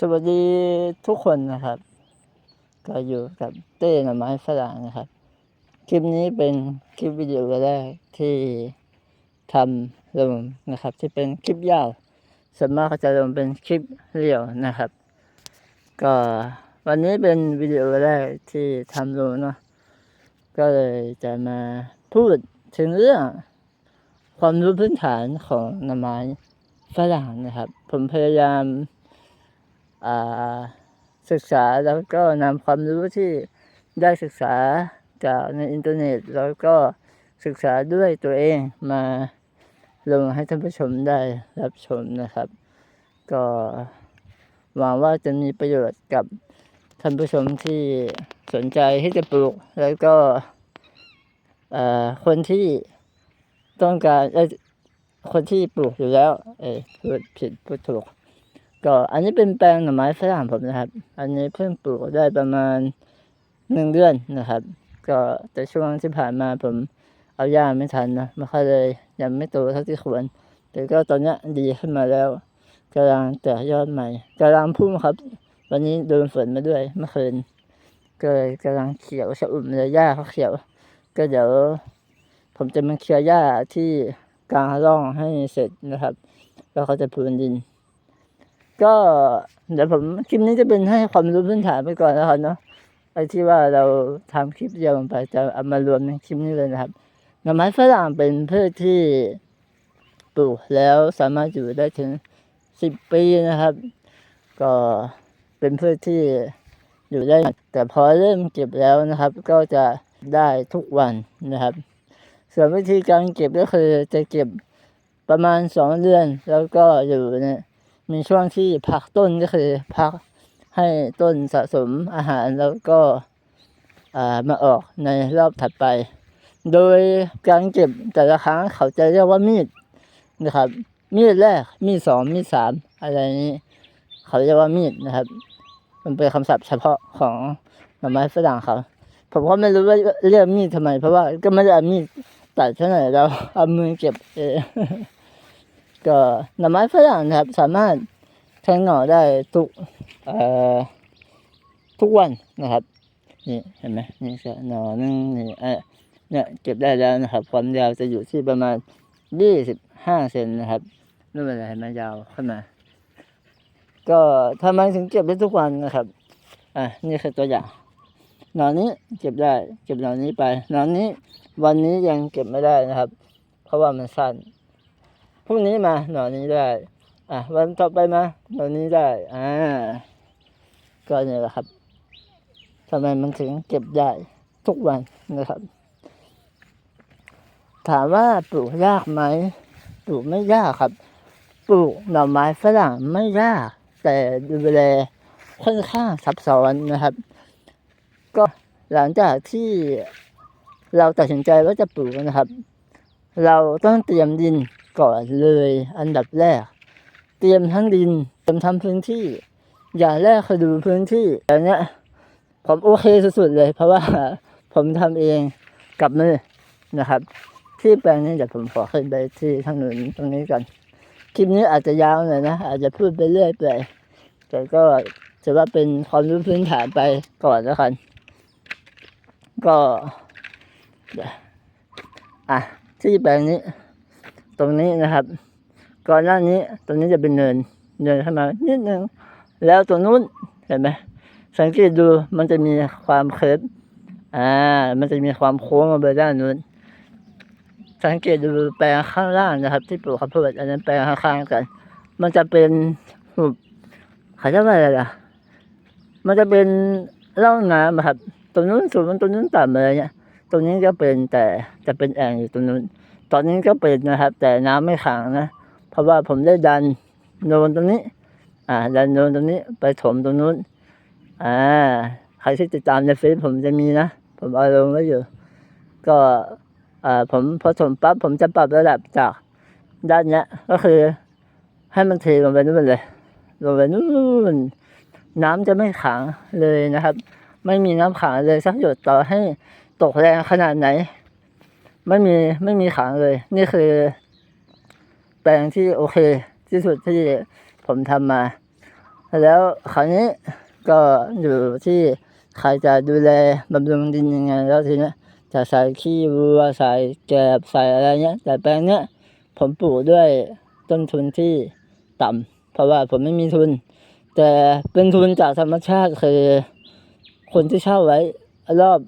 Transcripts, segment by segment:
สวัสดีทุกคนนะครับ ก็อยู่กับเต้หน่อไม้ฝรั่งนะครับ คลิปนี้เป็นคลิปวิดีโอแรกที่ทำลงนะครับ ที่เป็นคลิปยาวส่วนมากก็จะลงเป็นคลิปเรียวนะครับ ก็วันนี้เป็นวิดีโอแรกที่ทำลงเนาะก็เลยจะมาพูดถึงเรื่อง ความรู้พื้นฐานของหน่อไม้ฝรั่งนะครับ ผมพยายาม ศึกษาแล้วก็นำความรู้ที่ได้ศึกษาจากในอินเทอร์เน็ต แล้วก็ศึกษาด้วยตัวเองมาลงให้ท่านผู้ชมได้รับชมนะครับ ก็หวังว่าจะมีประโยชน์กับท่านผู้ชมที่สนใจที่จะปลูก แล้วก็คนที่ต้องการเอ้ยคนที่ปลูกอยู่แล้ว เอ้ยพูดผิดพูดถูก ก็อันนี้เป็นแปลงหน่อไม้ฝรั่งผมนะครับ อันนี้เพิ่งปลูกได้ประมาณหนึ่งเดือนนะครับ ก็แต่ช่วงที่ผ่านมาผมเอาหญ้าไม่ทันนะมันก็เลยยังไม่โตเท่าที่ควร แต่ก็ตอนนี้ดีขึ้นมาแล้วกำลังแตกยอดใหม่กำลังพุ่มครับ วันนี้โดนฝนมาด้วยเมื่อคืนก็เลยกำลังเขียวชะอุ่มเลยหญ้าเขาเขียว ก็เดี๋ยว ผมจะมาเคลียร์หญ้าที่กลางร่องให้เสร็จนะครับ แล้วเขาจะพรวนดิน ก็เดี๋ยวผมคลิปนี้จะเป็นให้ความรู้พื้นฐานไปก่อนนะครับเนาะไอ้ที่ว่าเราทำคลิปเดียวไปจะเอามารวมในคลิปนี้เลยนะครับหน่อไม้ฝรั่งเป็นพืชที่ปลูกแล้วสามารถอยู่ได้ถึงสิบปีนะครับ ก็เป็นพืชที่อยู่ได้ แต่พอเริ่มเก็บแล้วนะครับ ก็จะได้ทุกวันนะครับ ส่วนวิธีการเก็บก็คือจะเก็บประมาณสองเดือน แล้วก็อยู่ใน มีช่วงที่พักต้นก็คือพักให้ต้นสะสมอาหารแล้วก็อ่ามาออกในรอบถัดไป โดยการเก็บแต่ละครั้งเขาจะเรียกว่ามีดนะครับ มีดแรก มีดสอง มีดสามอะไรนี้ เขาเรียกว่ามีดนะครับ มันเป็นคำศัพท์เฉพาะของหน่อไม้ฝรั่งเขา ผมก็ไม่รู้ว่าเรียกมีดทำไม เพราะว่าก็ไม่ได้มีดตัดเท่าไหร่เราเอามือเก็บเอง ก็หน่อไม้ฝรั่งนะครับ สามารถแทงหน่อได้ทุกเอ่อทุกวันนะครับนี่เห็นไหมนี่ก็หน่อนึงนี่เออเนี่ยเก็บได้แล้วนะครับ ความยาวจะอยู่ที่ประมาณยี่สิบห้าเซนนะครับนู่นเป็นอะไรเห็นไหมยาวขึ้นมา ก็ทำไมถึงเก็บได้ทุกวันนะครับอะนี่คือตัวอย่างหนอนนี้เก็บได้ เก็บหนอนนี้ไปหนอนนี้ วันนี้ยังเก็บไม่ได้นะครับ เพราะว่ามันสั้น พรุ่งนี้มาหน่อนี้ได้ อะวันต่อไปมาหน่อนี้ได้ อ่า ก็เนี่ยแหละครับทำไมมันถึงเก็บได้ทุกวันนะครับ ถามว่าปลูกยากไหมปลูกไม่ยากครับ ปลูกหน่อไม้ฝรั่งไม่ยาก แต่ดูแลค่อนข้างซับซ้อนนะครับ ก็หลังจากที่เราตัดสินใจว่าจะปลูกนะครับ เราต้องเตรียมดิน ก่อนเลยอันดับแรก เตรียมทั้งดินเตรียมทำพื้นที่ อย่างแรกคือดูพื้นที่อันเนี้ยผมโอเคสุดๆเลย เพราะว่าผมทำเองกับมือนะครับ ที่แปลงนี้เดี๋ยวผมขอขึ้นไปที่ถนนตรงนี้ก่อนคลิปนี้อาจจะยาวหน่อยนะ อาจจะพูดไปเรื่อยเปื่อยแต่ก็จะว่าเป็นความรู้พื้นฐานไปก่อนแล้วกันก็เดี๋ยวอะที่แปลงนี้ ตรงนี้นะครับ ก่อนหน้านี้ตรงนี้จะเป็นเนินเนินขึ้นมานิดนึงแล้วตรงนู้นเห็นไหมสังเกตดูมันจะมีความเคิร์ฟอ่า มันจะมีความโค้งมาไปด้านนู้น สังเกตดูแปลงข้างล่างนะครับ ที่ปลูกข้าวโพดอันนั้นแปลงข้างๆกัน มันจะเป็นหุบเขาเรียกว่าอะไรล่ะ มันจะเป็นร่องน้ำครับตรงนู้นสูงตรงนู้นต่ำอะไรเงี้ยตรงนี้ก็เป็นแต่จะเป็นแอ่งอยู่ตรงนู้น อนนี้ก็เป็นนะครับ แต่น้ำไม่ขังนะ เพราะว่าผมได้ดันโนนตรงนี้ อ่า ดันโนนตรงนี้ไปถมตรงนู้น อ่า ใครที่ติดตามในเฟซผมจะมีนะ ผมเอาลงไว้อยู่ ก็อ่าผมพอถมปั๊บผมจะปรับระดับจากด้านเนี้ย ก็คือ ให้มันเทลงไปนู่นเลย ลงไปนู่น น้ำจะไม่ขังเลยนะครับ ไม่มีน้ำขังเลยสักหยดต่อให้ตกแรงขนาดไหน ไม่มีไม่มีขังเลย นี่คือ แปลงที่โอเค ที่สุดที่ผมทำมา แล้วคราวนี้ก็อยู่ที่ใครจะดูแลบำรุงดินยังไง แล้วทีนี้จะใส่ขี้วัวใส่แกบใส่อะไรเงี้ย แต่แปลงเนี้ยผมปลูกด้วยต้นทุนที่ต่ำเพราะว่าผมไม่มีทุน แต่เป็นทุนจากธรรมชาติคือคนที่เช่าไว้ รอบ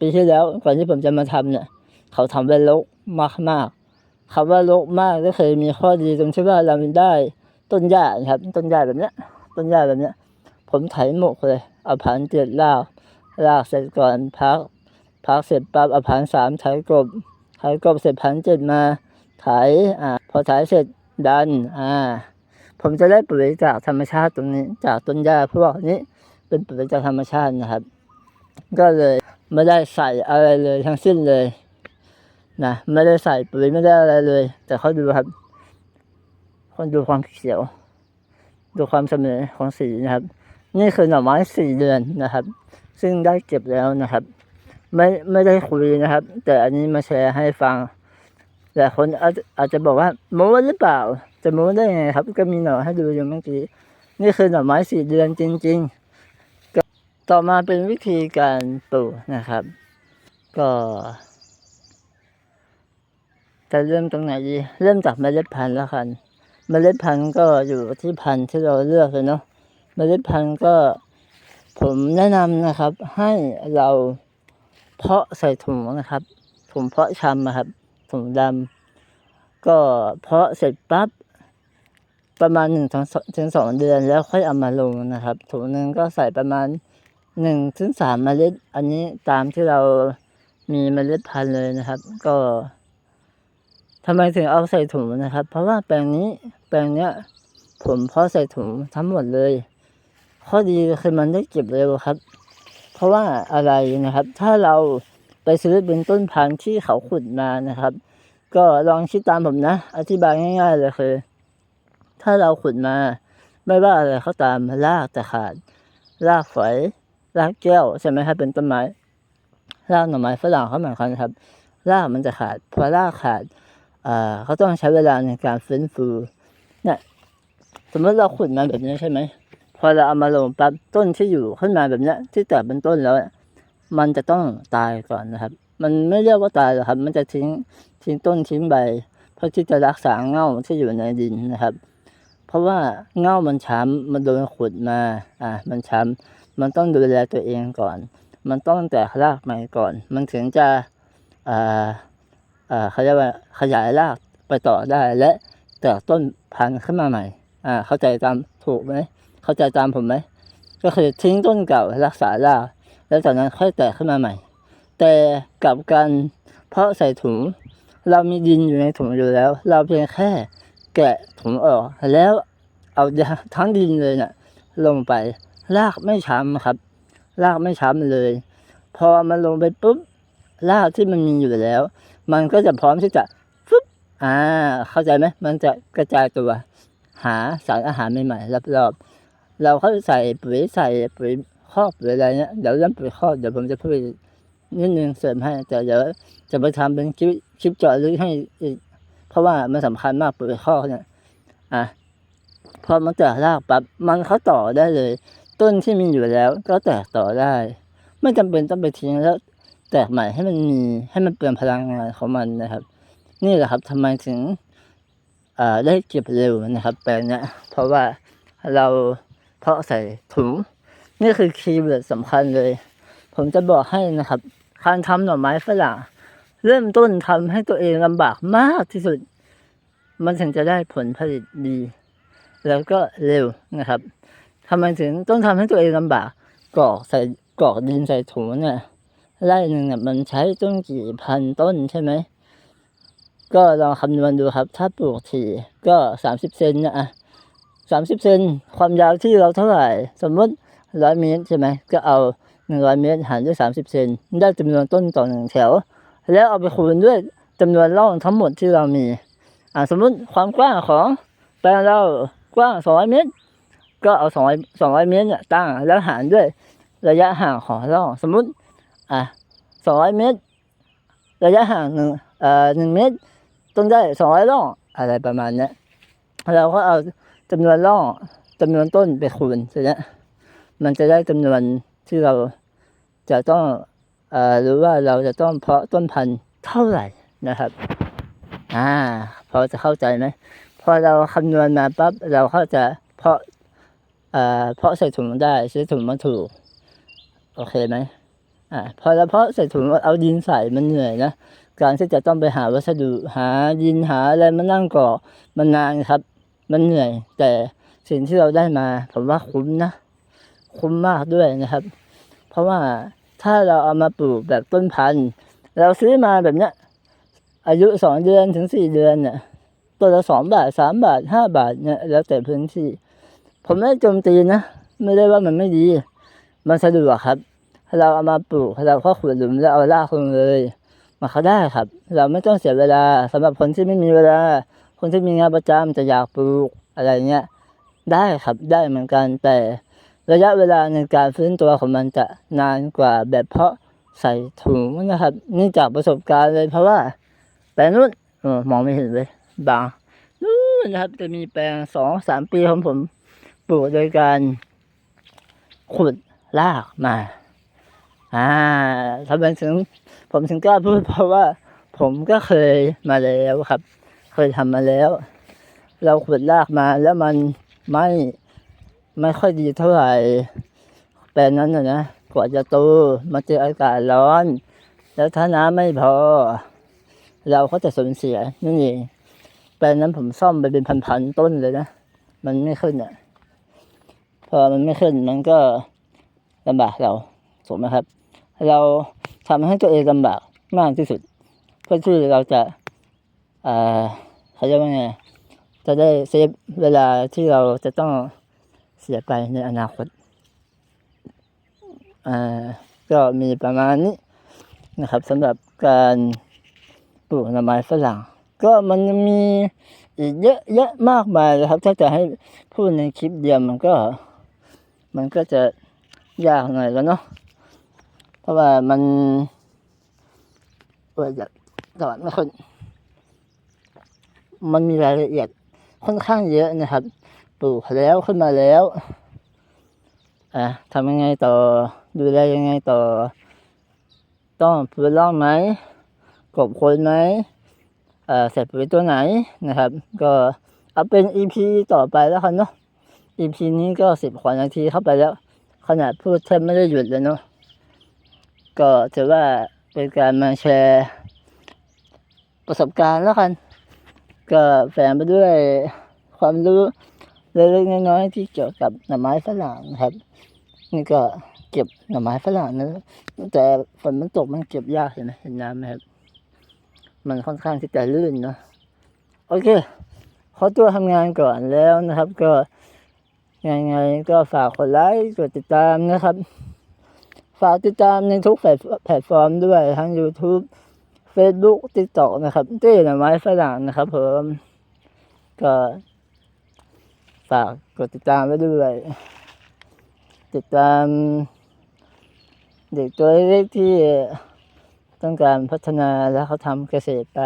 ปีที่แล้วก่อนที่ผมจะมาทำเนี่ย เขาทำไว้รกมากมากคำว่ารกมากก็คือมีข้อดีตรงที่ว่าเราได้ต้นหญ้านะครับต้นหญ้าแบบเนี้ย ต้นหญ้าแบบเนี้ย ผมไถหมกเลยเอาผานเจ็ดลากลากเสร็จก่อนพัก พักเสร็จปั๊บเอาผานสามไถกบไถกบเสร็จผานเจ็ดมาไถอ่าพอไถเสร็จดันอ่าผมจะได้ปุ๋ยจากธรรมชาติตรงนี้ จากต้นหญ้าพวกนี้เป็นปุ๋ยจากธรรมชาตินะครับ ก็เลยไม่ได้ใส่อะไรเลยทั้งสิ้นเลย นะไม่ได้ใส่ปุ๋ยไม่ได้อะไรเลย แต่เขาดูครับ คนดูความเขียว ดูความเสมอของสีนะครับ นี่คือหน่อไม้สี่เดือนนะครับ ซึ่งได้เก็บแล้วนะครับ ไม่ไม่ได้คุยนะครับ แต่อันนี้มาแชร์ให้ฟัง แต่คนอาจอาจจะบอกว่าโม้หรือเปล่า จะโม้ได้ไงครับ ก็มีหน่อให้ดูอยู่เมื่อกี้นี่คือหน่อไม้สี่เดือนจริง ๆ ต่อมาเป็นวิธีการปลูกนะครับ ก็ จะเริ่มตรงไหนดี เริ่มจากเมล็ดพันธุ์แล้วกันเมล็ดพันธุ์ก็อยู่ที่พันธุ์ที่เราเลือกเลยเนาะเมล็ดพันธุ์ก็ผมแนะนำนะครับ ให้เราเพาะใส่ถุงนะครับถุงเพาะชำอะครับถุงดำก็เพาะเสร็จปั๊บประมาณหนึ่งถึงสองถึงสองเดือนแล้วค่อยเอามาลงนะครับถุงหนึ่งก็ใส่ประมาณหนึ่งถึงสามเมล็ด อันนี้ตามที่เรามีเมล็ดพันธุ์เลยนะครับ ก็ ทำไมถึงเอาใส่ถุงนะครับ เพราะว่าแปลงนี้แปลงเนี้ย ผมเพาะใส่ถุงทั้งหมดเลย ข้อดีคือมันได้เก็บเร็วครับ เพราะว่าอะไรนะครับ ถ้าเราไปซื้อเป็นต้นพันธุ์ที่เขาขุดมานะครับ ก็ลองคิดตามผมนะ อธิบายง่าย ๆ เลยคือ ถ้าเราขุดมา ไม่ว่าอะไรเขาตามรากจะขาดรากฝอยรากแก้วใช่ไหมครับเป็นต้นไม้รากหน่อไม้ฝรั่งเขาเหมือนกันครับรากมันจะขาดพอรากขาด เขาต้องใช้เวลาในการฟื้นฟูเนี่ยสมมติเราขุดมาแบบนี้ใช่ไหมพอเราเอามาลงปั๊บต้นที่อยู่ขึ้นมาแบบนี้ที่แตกเป็นต้นแล้ว มันจะต้องตายก่อนนะครับ มันไม่เรียกว่าตายหรอกครับ มันจะทิ้งทิ้งต้นทิ้งใบเพื่อที่จะรักษาเง่าที่อยู่ในดินนะครับ เพราะว่าเง่ามันช้ำมันโดนขุดมาอ่ามันช้ำมันต้องดูแลตัวเองก่อน มันต้องแตกรากใหม่ก่อน มันถึงจะอ่า เขาเรียกว่าขยายรากไปต่อได้และแตกต้นพันธุ์ขึ้นมาใหม่ อ่า เข้าใจตามถูกไหม เข้าใจตามผมไหม ก็คือทิ้งต้นเก่ารักษารากแล้วจากนั้นค่อยแตกขึ้นมาใหม่ แต่กับการเพาะใส่ถุง เรามีดินอยู่ในถุงอยู่แล้ว เราเพียงแค่แกะถุงออก แล้วเอาทั้งดินเลยน่ะลงไปรากไม่ช้ำครับรากไม่ช้ำเลย พอมันลงไปปุ๊บรากที่มันมีอยู่แล้ว มันก็จะพร้อมที่จะฟึบอ่า เข้าใจไหมมันจะกระจายตัวหาสารอาหารใหม่ๆรอบๆเราเข้าใส่ปุ๋ยใส่ปุ๋ยคอกหรืออะไรเนี้ยเดี๋ยวเรื่องปุ๋ยคอกเดี๋ยวผมจะพูดนิดนึงเสริมให้แต่เดี๋ยวจะไปทำเป็นคลิปคลิปเจาะลึกให้อีกเพราะว่ามันสำคัญมากปุ๋ยคอกเนี่ยอะพอมันแตกรากปั๊บมันเขาต่อได้เลย ต้นที่มีอยู่แล้วก็แตกต่อได้ ไม่จำเป็นต้องไปทิ้งแล้ว แตกใหม่ให้มันมีให้มันเปลี่ยนพลังงานของมันนะครับ นี่แหละครับทำไมถึงอ่าได้เก็บเร็วนะครับแปลงเนี้ยเพราะว่าเราเพาะใส่ถุงนี่คือคีย์เวิร์ดสำคัญเลย ผมจะบอกให้นะครับ การทำหน่อไม้ฝรั่งเริ่มต้นทำให้ตัวเองลำบากมากที่สุด มันถึงจะได้ผลผลิตดี แล้วก็เร็วนะครับทำไมถึงต้องทำให้ตัวเองลำบากกรอกใส่กรอกดินใส่ถุงเนี่ย ไร่หนึ่งเนี่ยมันใช้ต้นกี่พันต้นใช่ไหม ก็ลองคำนวณดูครับ ถ้าปลูกถี่ก็สามสิบเซนนะอะสามสิบเซนความยาวที่เราเท่าไหร่ สมมติร้อยเมตรใช่ไหม ก็เอาหนึ่งร้อยเมตรหารด้วยสามสิบเซนได้จำนวนต้นต่อหนึ่งแถว แล้วเอาไปคูณด้วยจำนวนร่องทั้งหมดที่เรามี อ่าสมมติความกว้างของแปลงเรากว้างสองร้อยเมตร ก็เอาสองร้อยสองร้อยเมตรเนี่ยตั้งแล้วหารด้วยระยะห่างของร่อง สมมติ อะสองร้อยเมตรระยะห่างหนึ่งเอ่อหนึ่งเมตรต้องได้สองร้อยร่องอะไรประมาณนี้เราก็เอาจำนวนร่องจำนวนต้นไปคูณเสร็จแล้วมันจะได้จำนวนที่เราจะต้องเอ่อหรือว่าเราจะต้องเพาะต้นพันธุ์เท่าไหร่นะครับอ่าพอจะเข้าใจไหมพอเราคำนวณมาปั๊บเราก็จะเพาะเอ่อเพาะใส่ถุงได้ใช้ถุงมาถูกโอเคไหม อ่าพอเราเพาะใส่ถุงเอาดินใส่มันเหนื่อยนะการที่จะต้องไปหาวัสดุหาดินหาอะไรมานั่งก่อมันนานครับ มันเหนื่อย แต่สิ่งที่เราได้มา ผมว่าคุ้มนะคุ้มมากด้วยนะครับ เพราะว่าถ้าเราเอามาปลูกแบบต้นพันธุ์ เราซื้อมาแบบเนี้ยอายุสองเดือนถึงสี่เดือนเนี่ยตัวละสองบาทสามบาทห้าบาทเนี่ยแล้วแต่พื้นที่ ผมไม่ได้โจมตีนะ ไม่ได้ว่ามันไม่ดี มันสะดวกครับ เราเอามาปลูกเราก็ขุดหลุมแล้วเอารากลงเลยมันเขาได้ครับ เราไม่ต้องเสียเวลาสำหรับคนที่ไม่มีเวลา คนที่มีงานประจำจะอยากปลูกอะไรเงี้ยได้ครับได้เหมือนกันแต่ระยะเวลาในการฟื้นตัวของมันจะนานกว่าแบบเพาะใส่ถุงนะครับ นี่จากประสบการณ์เลยเพราะว่าแปลงนู้นมองไม่เห็นเลย บางนู้นนะครับ จะมีแปลงสองสามปีของผมปลูกโดยการขุดรากมา อ่าทำไมถึงผมถึงกล้าพูดเพราะว่า ผมก็เคยมาแล้วครับ เคยทำมาแล้ว เราขุดรากมาแล้วมันไม่ไม่ค่อยดีเท่าไหร่แปลงนั้นนะนะกว่าจะโตมาเจออากาศร้อน แล้วถ้าน้ำไม่พอ เราก็จะสูญเสียนั่นเองแปลงนั้นผมซ่อมไปเป็นพันๆต้นเลยนะ มันไม่ขึ้นอะ พอมันไม่ขึ้นมันก็ลำบากเราถูกไหมครับ เราทำให้ตัวเองลำบากมากที่สุด เพื่อที่เราจะอ่าเขาเรียกว่าไงจะได้เซฟเวลาที่เราจะต้องเสียไปในอนาคตอ่าก็มีประมาณนี้นะครับสำหรับการปลูกหน่อไม้ฝรั่ง ก็มันมีอีกเยอะแยะมากมายเลยครับ ถ้าจะให้พูดในคลิปเดียวมันก็ มันก็จะยากหน่อยแล้วเนาะ ราะว่ามันเปิดจากตลอดไม่ค่อยมันมีรายละเอียดค่อนข้างเยอะนะครับปลูกแล้วขึ้นมาแล้วอะทำยังไงต่อดูแลยังไงต่อ ต้องปุ๋ยร่องไหมกบคนไหมเอ่อใส่ปุ๋ยตัวไหนนะครับ ก็เอาเป็น EP ต่อไปแล้วกันเนาะ EP นี้ก็สิบกว่านาทีเข้าไปแล้ว ขนาดพูดแทบไม่ได้หยุดเลยเนาะ ก็ถือว่าเป็นการมาแชร์ประสบการณ์แล้วกัน ก็แฝงไปด้วยความรู้เล็กๆน้อยๆที่เกี่ยวกับหน่อไม้ฝรั่งนะครับ นี่ก็เก็บหน่อไม้ฝรั่งนะแต่ฝนมันตกมันเก็บยากเห็นไหมเห็นน้ำไหมครับ มันค่อนข้างที่จะลื่นเนาะโอเคขอตัวทำงานก่อนแล้วนะครับ ก็ยังไงก็ฝากกดไลค์กดติดตามนะครับ ฝากติดตามในทุกแพลตฟอร์มด้วยทั้ง YouTube Facebook TikTok นะครับเต้หน่อไม้ฝรั่งนะครับผมก็ฝากกดติดตามไว้ด้วย ติดตาม เด็กตัวเล็กๆที่ต้องการพัฒนาและเขาทำเกษตรไป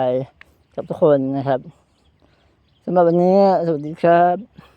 กับทุกคนนะครับสำหรับวันนี้สวัสดีครับ